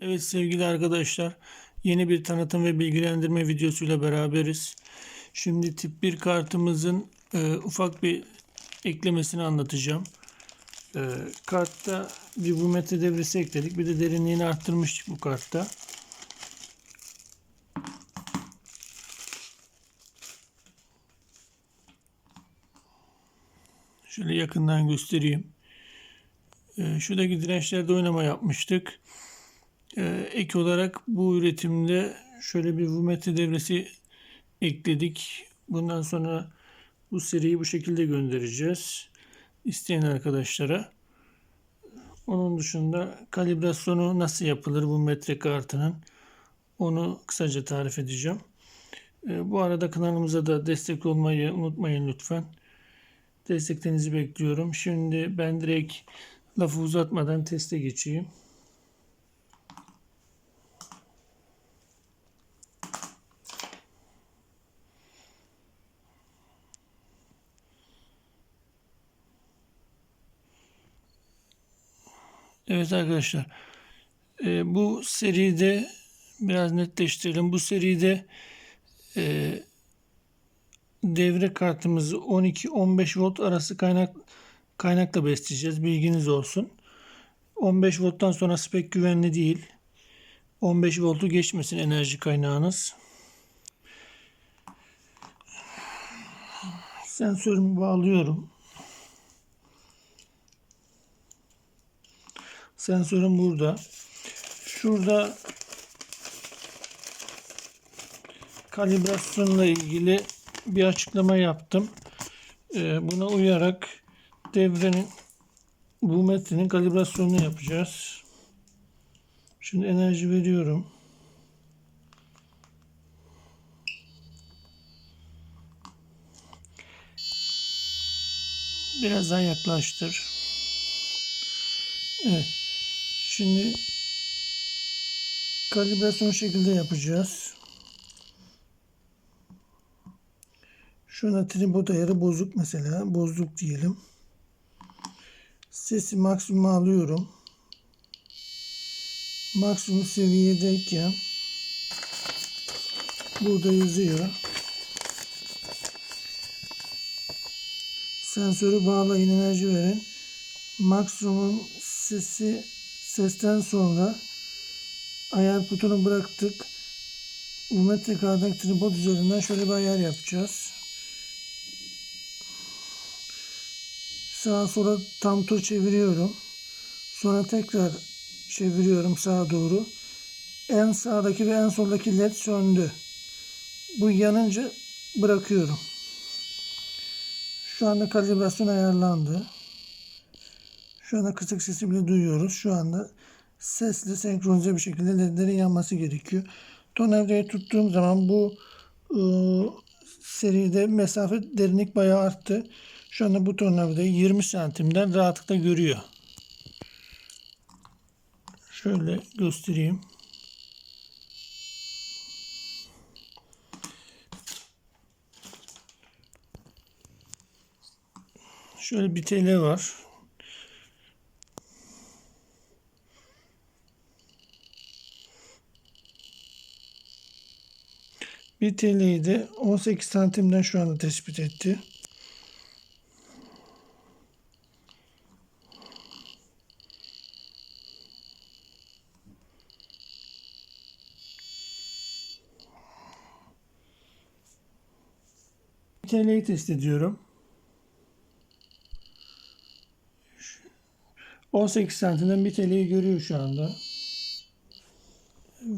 Evet sevgili arkadaşlar, yeni bir tanıtım ve bilgilendirme videosuyla beraberiz. Şimdi tip 1 kartımızın e, ufak bir eklemesini anlatacağım. E, kartta bir vumetre devresi ekledik. Bir de derinliğini arttırmıştık bu kartta. Şöyle yakından göstereyim. E, şuradaki dirençlerde oynama yapmıştık. Ee, ek olarak bu üretimde şöyle bir vumetre devresi ekledik. Bundan sonra bu seriyi bu şekilde göndereceğiz. İsteyen arkadaşlara. Onun dışında kalibrasyonu nasıl yapılır bu metre kartının onu kısaca tarif edeceğim. Ee, bu arada kanalımıza da destek olmayı unutmayın lütfen. Desteklerinizi bekliyorum. Şimdi ben direkt lafı uzatmadan teste geçeyim. Evet arkadaşlar. e, bu seride biraz netleştirelim. Bu seride e, devre kartımızı 12-15 volt arası kaynak kaynakla besleyeceğiz. Bilginiz olsun. 15 volttan sonrası pek güvenli değil. 15 voltu geçmesin enerji kaynağınız. Sensörümü bağlıyorum. Sensörüm burada. Şurada kalibrasyonla ilgili bir açıklama yaptım. Ee, buna uyarak devrenin bu metrenin kalibrasyonunu yapacağız. Şimdi enerji veriyorum. Biraz daha yaklaştır. Evet. Şimdi kalibrasyon şekilde yapacağız. Şu anda tripod ayarı bozuk mesela. Bozduk diyelim. Sesi maksimuma alıyorum. Maksimum seviyedeyken burada yazıyor. Sensörü bağlayın enerji verin. Maksimum sesi sesten sonra ayar butonu bıraktık. Bu metre kardaki tripod üzerinden şöyle bir ayar yapacağız. Sağa sola tam tur çeviriyorum. Sonra tekrar çeviriyorum sağa doğru. En sağdaki ve en soldaki led söndü. Bu yanınca bırakıyorum. Şu anda kalibrasyon ayarlandı. Şu anda kısık sesi bile duyuyoruz. Şu anda sesli senkronize bir şekilde ledlerin yanması gerekiyor. Tornavidayı tuttuğum zaman bu ıı, seride mesafe derinlik bayağı arttı. Şu anda bu tornavidayı 20 santimden rahatlıkla görüyor. Şöyle göstereyim. Şöyle bir tele var. Bir TL'yi de 18 santimden şu anda tespit etti. TL'yi test ediyorum. 18 santimden bir TL'yi görüyor şu anda.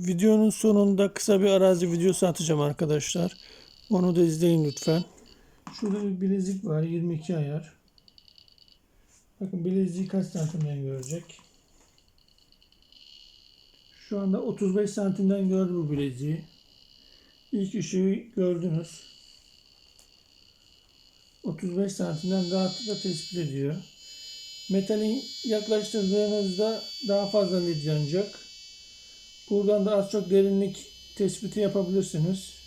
Videonun sonunda kısa bir arazi videosu atacağım arkadaşlar. Onu da izleyin lütfen. Şurada bir bilezik var 22 ayar. Bakın bileziği kaç santimden görecek. Şu anda 35 santimden gördü bu bileziği. İlk ışığı gördünüz. 35 santimden rahatlıkla tespit ediyor. Metalin yaklaştırdığınızda daha fazla led yanacak. Buradan da az çok derinlik tespiti yapabilirsiniz.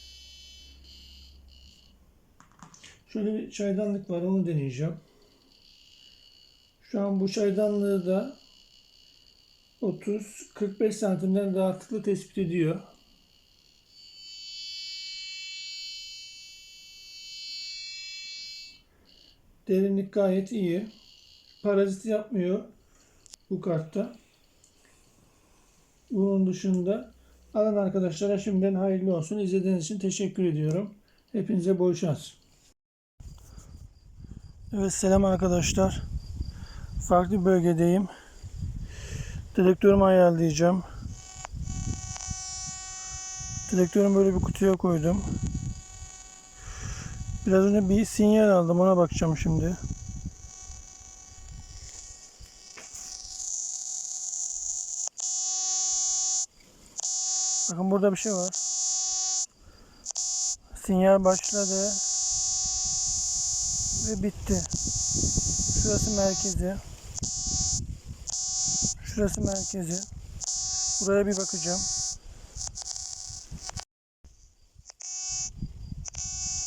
Şöyle bir çaydanlık var onu deneyeceğim. Şu an bu çaydanlığı da 30-45 santimden rahatlıkla tespit ediyor. Derinlik gayet iyi. Parazit yapmıyor bu kartta. Bunun dışında alan arkadaşlara şimdiden hayırlı olsun. İzlediğiniz için teşekkür ediyorum. Hepinize bol şans. Evet selam arkadaşlar. Farklı bölgedeyim. Dedektörümü ayarlayacağım. Dedektörümü böyle bir kutuya koydum. Biraz önce bir sinyal aldım ona bakacağım şimdi. Bakın burada bir şey var. Sinyal başladı ve bitti. Şurası merkezi. Şurası merkezi. Buraya bir bakacağım.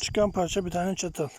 Çıkan parça bir tane çatal.